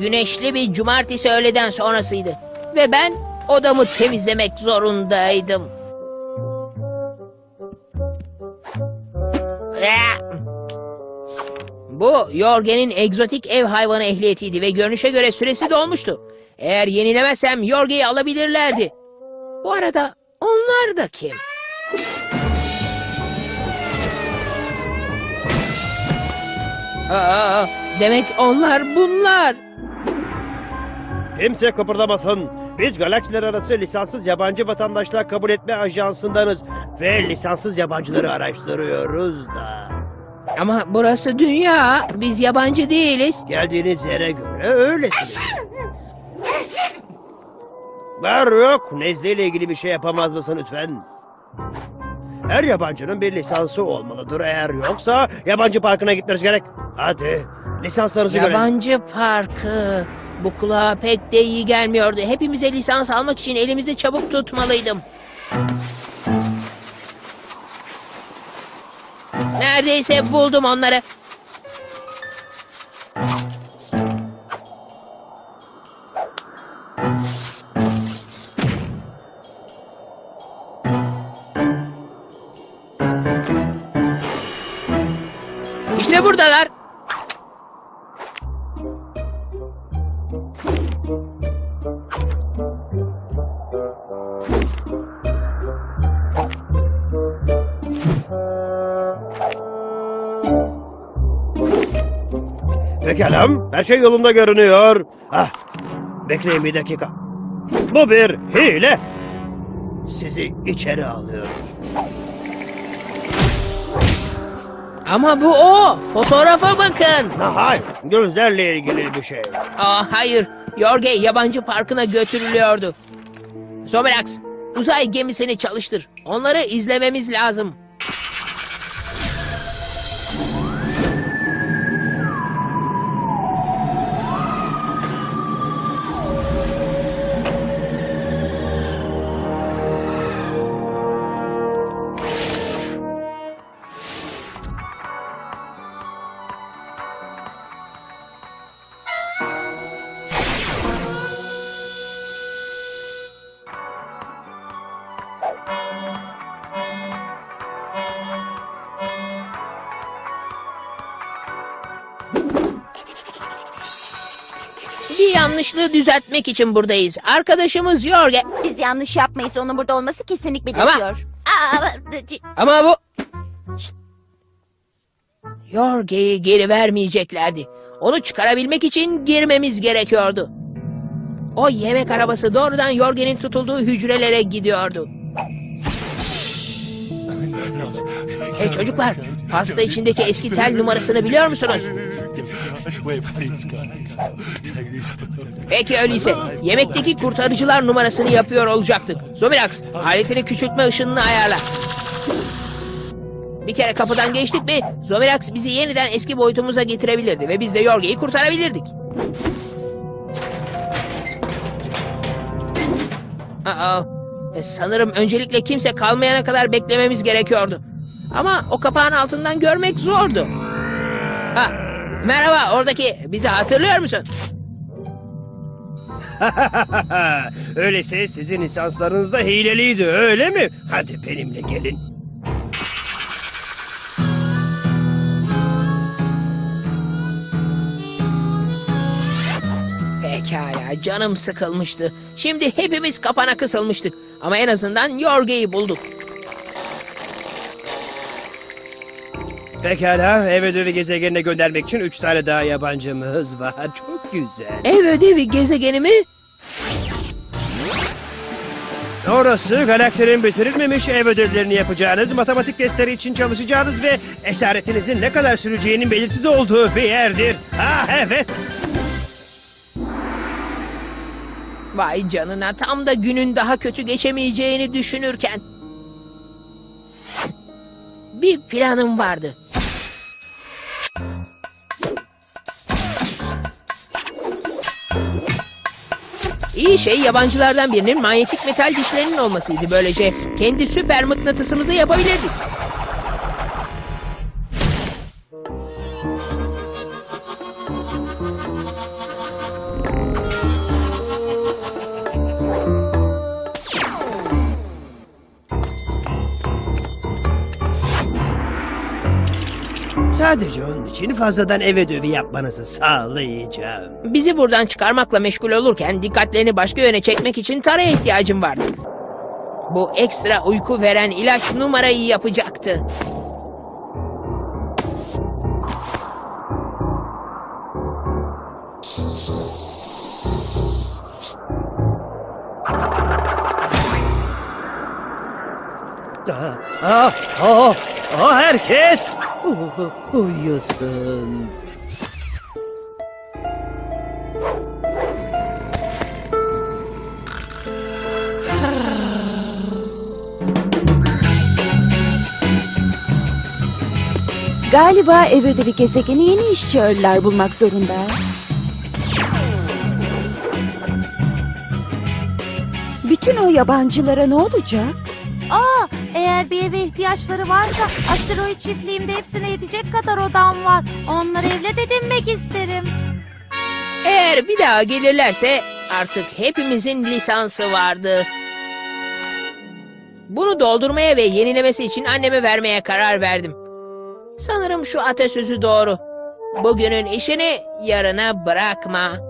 güneşli bir cumartesi öğleden sonrasıydı. Ve ben odamı temizlemek zorundaydım. Bu Yorge'nin egzotik ev hayvanı ehliyetiydi ve görünüşe göre süresi dolmuştu. Eğer yenilemezsem Yorge'yi alabilirlerdi. Bu arada onlar da kim? Aa, demek onlar bunlar. Kimse kıpırdamasın. Biz galaksiler arası lisanssız yabancı vatandaşlar kabul etme ajansındanız. Ve lisanssız yabancıları araştırıyoruz da. Ama burası dünya. Biz yabancı değiliz. Geldiğiniz yere göre öylesiniz. Var yok. Nezleyle ilgili bir şey yapamaz mısın lütfen? Her yabancının bir lisansı olmalıdır. Eğer yoksa yabancı parkına gitmeniz gerek. Hadi lisanslarınızı görelim. Yabancı parkı. Bu kulağa pek de iyi gelmiyordu. Hepimize lisans almak için elimizi çabuk tutmalıydım. Neredeyse buldum onları. İşte buradalar. Pekala. Her şey yolunda görünüyor. Ah, bekleyin bir dakika. Bu bir hile. Sizi içeri alıyorum. Ama bu o. Fotoğrafa bakın. Ha, hayır, gözlerle ilgili bir şey. Aa, hayır. Yorge yabancı parkına götürülüyordu. Soberax, uzay gemisini çalıştır. Onları izlememiz lazım. Thank you. Bir yanlışlığı düzeltmek için buradayız. Arkadaşımız Yorge. Biz yanlış yapmayız. Onun burada olması kesinlikle Ama- gerekiyor. Aa, c- Ama bu... Şşt! Yorge'yi geri vermeyeceklerdi. Onu çıkarabilmek için girmemiz gerekiyordu. O yemek arabası doğrudan Yorge'nin tutulduğu hücrelere gidiyordu. Hey çocuklar, pasta içindeki eski tel numarasını biliyor musunuz? Peki öyleyse yemekteki kurtarıcılar numarasını yapıyor olacaktık. Zobirax aletini küçültme ışınını ayarla. Bir kere kapıdan geçtik mi Zobirax bizi yeniden eski boyutumuza getirebilirdi ve biz de Yorge'yi kurtarabilirdik. Aa, e, sanırım öncelikle kimse kalmayana kadar beklememiz gerekiyordu. Ama o kapağın altından görmek zordu. Ha, merhaba oradaki bizi hatırlıyor musun? Öyleyse sizin lisanslarınız da hileliydi öyle mi? Hadi benimle gelin. Pekala canım sıkılmıştı. Şimdi hepimiz kapana kısılmıştık. Ama en azından Yorge'yi bulduk. Pekala ev ödevi gezegenine göndermek için üç tane daha yabancımız var. Çok güzel. Ev ödevi gezegeni mi? Orası galaksinin bitirilmemiş ev ödevlerini yapacağınız, matematik testleri için çalışacağınız ve esaretinizin ne kadar süreceğinin belirsiz olduğu bir yerdir. Ah evet. Vay canına tam da günün daha kötü geçemeyeceğini düşünürken. Bir planım vardı. İyi şey yabancılardan birinin manyetik metal dişlerinin olmasıydı. Böylece kendi süper mıknatısımızı yapabilirdik. Sadece onun için fazladan ev ödevi yapmanızı sağlayacağım. Bizi buradan çıkarmakla meşgul olurken dikkatlerini başka yöne çekmek için taraya ihtiyacım vardı. Bu ekstra uyku veren ilaç numarayı yapacaktı. Ah, ah, ah, ah herkes uh, uyusun. Galiba ev ödevi gezegeni yeni işçi ölüler bulmak zorunda. Bütün o yabancılara ne olacak? Aa, eğer bir eve ihtiyaçları varsa asteroid çiftliğimde hepsine yetecek kadar odam var. Onları evlat edinmek isterim. Eğer bir daha gelirlerse artık hepimizin lisansı vardı. Bunu doldurmaya ve yenilemesi için anneme vermeye karar verdim. Sanırım şu atasözü doğru. Bugünün işini yarına bırakma.